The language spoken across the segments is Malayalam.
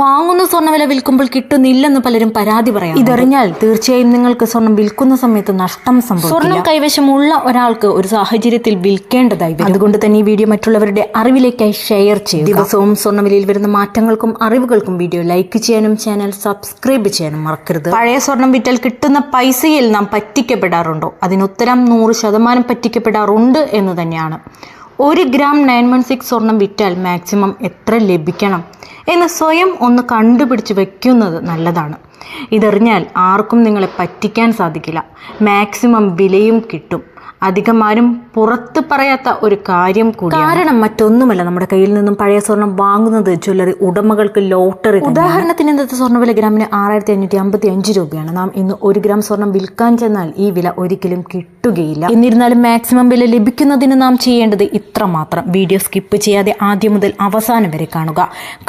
വാങ്ങുന്ന സ്വർണവില വിൽക്കുമ്പോൾ കിട്ടുന്നില്ലെന്ന് പലരും പരാതി പറയാം ഇതറിഞ്ഞാൽ തീർച്ചയായും നിങ്ങൾക്ക് സ്വർണം വിൽക്കുന്ന സമയത്ത് നഷ്ടം സംഭവിക്കും സ്വർണം കൈവശമുള്ള ഒരാൾക്ക് ഒരു സാഹചര്യത്തിൽ വിൽക്കേണ്ടതായി അതുകൊണ്ട് തന്നെ ഈ വീഡിയോ മറ്റുള്ളവരുടെ അറിവിലേക്കായി ഷെയർ ചെയ്യും ദിവസവും സ്വർണവിലയിൽ വരുന്ന മാറ്റങ്ങൾക്കും അറിവുകൾക്കും വീഡിയോ ലൈക്ക് ചെയ്യാനും ചാനൽ സബ്സ്ക്രൈബ് ചെയ്യാനും മറക്കരുത്. പഴയ സ്വർണം വിറ്റാൽ കിട്ടുന്ന പൈസയിൽ നാം പറ്റിക്കപ്പെടാറുണ്ടോ? അതിനുത്തരം നൂറ് ശതമാനം പറ്റിക്കപ്പെടാറുണ്ട് എന്ന് തന്നെയാണ്. ഒരു ഗ്രാം നയൻ വൺ സിക്സ് സ്വർണം വിറ്റാൽ മാക്സിമം എത്ര ലഭിക്കണം? എന്ന് സ്വയം ഒന്ന് കണ്ടുപിടിച്ച് വെക്കുന്നത് നല്ലതാണ്. ഇതറിഞ്ഞാൽ ആർക്കും നിങ്ങളെ പറ്റിക്കാൻ സാധിക്കില്ല. മാക്സിമം വിലയും കിട്ടും. അധികം ആരും പുറത്ത് പറയാത്ത ഒരു കാര്യം കൂടി കാരണം മറ്റൊന്നുമല്ല നമ്മുടെ കയ്യിൽ നിന്നും പഴയ സ്വർണം വാങ്ങുന്നത് ജ്വല്ലറി ഉടമകൾക്ക് ലോട്ടറി ഉദാഹരണത്തിന് ഇന്നത്തെ സ്വർണവില ഗ്രാമിന് ആറായിരത്തി അഞ്ഞൂറ്റി അമ്പത്തി അഞ്ച് രൂപയാണ്. നാം ഇന്ന് ഒരു ഗ്രാം സ്വർണം വിൽക്കാൻ ചെന്നാൽ ഈ വില ഒരിക്കലും കിട്ടുകയില്ല. എന്നിരുന്നാലും മാക്സിമം വില ലഭിക്കുന്നതിന് നാം ചെയ്യേണ്ടത് ഇത്ര മാത്രം വീഡിയോ സ്കിപ്പ് ചെയ്യാതെ ആദ്യം മുതൽ അവസാനം വരെ കാണുക.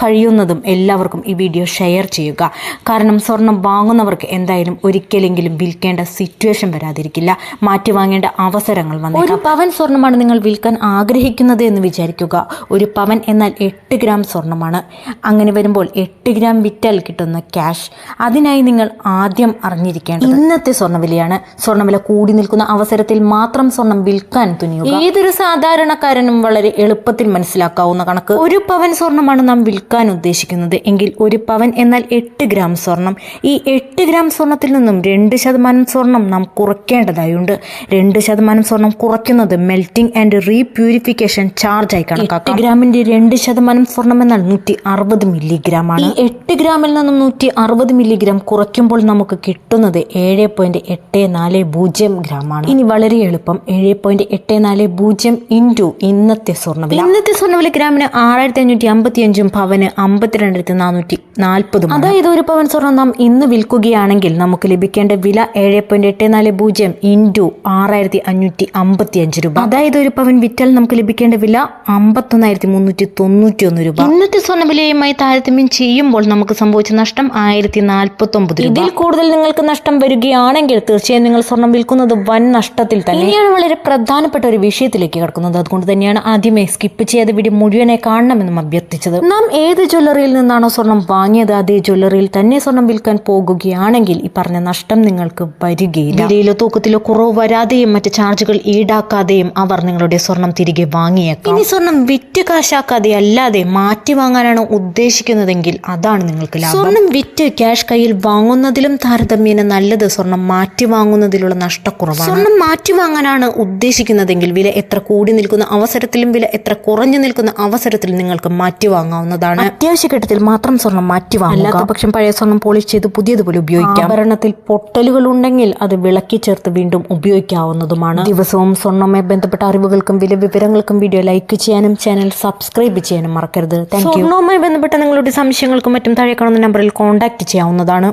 കഴിയുന്നതും എല്ലാവർക്കും ഈ വീഡിയോ ഷെയർ ചെയ്യുക. കാരണം സ്വർണം വാങ്ങുന്നവർക്ക് എന്തായാലും ഒരിക്കലെങ്കിലും വിൽക്കേണ്ട സിറ്റുവേഷൻ വരാതിരിക്കില്ല. മാറ്റി വാങ്ങേണ്ട അവസരങ്ങൾ വന്നു ഒരു പവൻ സ്വർണമാണ് നിങ്ങൾ വിൽക്കാൻ ആഗ്രഹിക്കുന്നത് എന്ന് വിചാരിക്കുക. ഒരു പവൻ എന്നാൽ എട്ട് ഗ്രാം സ്വർണമാണ് അങ്ങനെ വരുമ്പോൾ എട്ട് ഗ്രാം വിറ്റാൽ കിട്ടുന്ന ക്യാഷ്. അതിനായി നിങ്ങൾ ആദ്യം അറിഞ്ഞിരിക്കേണ്ടത് ഇന്നത്തെ സ്വർണവിലയാണ് സ്വർണവില കൂടി നിൽക്കുന്ന അവസരത്തിൽ മാത്രം സ്വർണം വിൽക്കാൻ തുനിയുക. ഏതൊരു സാധാരണക്കാരനും വളരെ എളുപ്പത്തിൽ മനസ്സിലാക്കാവുന്ന കണക്ക്. ഒരു പവൻ സ്വർണമാണ് നാം വിൽക്കാൻ ഉദ്ദേശിക്കുന്നത്. എങ്കിൽ ഒരു പവൻ എന്നാൽ എട്ട് ഗ്രാം സ്വർണം. ഈ എട്ട് ഗ്രാം സ്വർണത്തിൽ നിന്നും രണ്ട് ശതമാനം സ്വർണം നാം കുറയ്ക്കേണ്ടതായുണ്ട് രണ്ട് ശതമാനം സ്വർണം കുറയ്ക്കുന്നത് മെൽറ്റിംഗ് ആൻഡ് റീപ്യൂരിഫിക്കേഷൻ ചാർജ് ആയി കണക്കാക്കാം. ഗ്രാമിന്റെ രണ്ട് ശതമാനം സ്വർണം എന്നാൽ നൂറ്റി അറുപത് മില്ലിഗ്രാം ആണ്. ഈ എട്ട് ഗ്രാമിൽ നിന്നും നൂറ്റി അറുപത് മില്ലിഗ്രാം കുറയ്ക്കുമ്പോൾ നമുക്ക് കിട്ടുന്നത് ഏഴ് പോയിന്റ് എട്ട് നാല് പൂജ്യം ഗ്രാം ആണ് ഇനി വളരെ എളുപ്പം. ഏഴ് പോയിന്റ് എട്ട് നാല് പൂജ്യം ഇന്റു ഇന്നത്തെ സ്വർണവില. ഇന്നത്തെ സ്വർണവില ഗ്രാമിന് ആറായിരത്തി അഞ്ഞൂറ്റി അമ്പത്തി അഞ്ചും പവന് അമ്പത്തിരണ്ടായിരത്തി നാനൂറ്റി നാൽപ്പതും അതായത് ഒരു പവൻ സ്വർണം നാം ഇന്ന് വിൽക്കുകയാണെങ്കിൽ നമുക്ക് ലഭിക്കേണ്ട വില ഏഴ് പോയിന്റ് എട്ട് നാല് പൂജ്യം ഇന്റു ആറായിരത്തി അഞ്ഞൂറ്റി അമ്പത്തി അഞ്ച് രൂപ. അതായത് ഒരു പവൻ വിറ്റാൽ നമുക്ക് ലഭിക്കേണ്ട വില അമ്പത്തൊന്നായിരത്തി മുന്നൂറ്റി തൊണ്ണൂറ്റി ഒന്ന് രൂപ. ഇന്നത്തെ സ്വർണവിലയുമായി താരതമ്യം ചെയ്യുമ്പോൾ നമുക്ക് സംഭവിച്ച നഷ്ടം ആയിരത്തി നാൽപ്പത്തി ഒമ്പത് ഇതിൽ കൂടുതൽ നിങ്ങൾക്ക് നഷ്ടം വരികയാണെങ്കിൽ തീർച്ചയായും നിങ്ങൾ സ്വർണം വിൽക്കുന്നത് വൻ നഷ്ടത്തിൽ തന്നെ. ഇനിയാണ് വളരെ പ്രധാനപ്പെട്ട ഒരു വിഷയത്തിലേക്ക് കിടക്കുന്നത്. അതുകൊണ്ട് തന്നെയാണ് ആദ്യമേ സ്കിപ്പ് ചെയ്യാതെ വീഡിയോ മുഴുവനെ കാണണമെന്നും അഭ്യർത്ഥിച്ചത്. നാം ഏത് ജ്വല്ലറിയിൽ നിന്നാണോ സ്വർണം വാങ്ങിയത് അതേ ജ്വല്ലറിയിൽ തന്നെ സ്വർണം വിൽക്കാൻ പോകുകയാണെങ്കിൽ ഈ പറഞ്ഞ നഷ്ടം നിങ്ങൾക്ക് വരികയില്ല. വിലയിലോ തൂക്കത്തിലോ കുറവ് വരാതെയും മറ്റ് ചാർജുകൾ ഈടാക്കാതെയും അവർ നിങ്ങളുടെ സ്വർണം തിരികെ വാങ്ങിയേക്കാം. ഇനി സ്വർണം വിറ്റ് കാശാക്കാതെ അല്ലാതെ മാറ്റി വാങ്ങാനാണ് ഉദ്ദേശിക്കുന്നതെങ്കിൽ അതാണ് നിങ്ങൾക്ക് ലാഭം. സ്വർണം വിറ്റ് ക്യാഷ് കയ്യിൽ വാങ്ങുന്നതിലും താരതമ്യേന നല്ലത് സ്വർണം മാറ്റി വാങ്ങുന്നതിലുള്ള നഷ്ടക്കുറവാണ്. സ്വർണം മാറ്റി വാങ്ങാനാണ് ഉദ്ദേശിക്കുന്നതെങ്കിൽ വില എത്ര കൂടി നിൽക്കുന്ന അവസരത്തിലും വില എത്ര കുറഞ്ഞു നിൽക്കുന്ന അവസരത്തിലും നിങ്ങൾക്ക് മാറ്റി വാങ്ങാവുന്നതാണ്. അത്യാവശ്യഘട്ടത്തിൽ മാത്രം സ്വർണം മാറ്റി വാങ്ങുക. അല്ലാത്ത പക്ഷം പഴയ സ്വർണം പോളിഷ് ചെയ്ത് പുതിയതുപോലെ ഉപയോഗിക്കാം. ഭരണത്തിൽ പൊട്ടലുകൾ ഉണ്ടെങ്കിൽ അത് വിളക്കി ചേർത്ത് വീണ്ടും ഉപയോഗിക്കാവുന്നതുമാണ്. ദിവസവും സ്വർണവുമായി ബന്ധപ്പെട്ട അറിവുകൾക്കും വില വിവരങ്ങൾക്കും വീഡിയോ ലൈക്ക് ചെയ്യാനും ചാനൽ സബ്സ്ക്രൈബ് ചെയ്യാനും മറക്കരുത്. Thank you. സ്വർണവുമായി ബന്ധപ്പെട്ട നിങ്ങളുടെ സംശയങ്ങൾക്കും മറ്റും താഴെ കാണുന്ന നമ്പറിൽ കോൺടാക്ട് ചെയ്യാവുന്നതാണ്.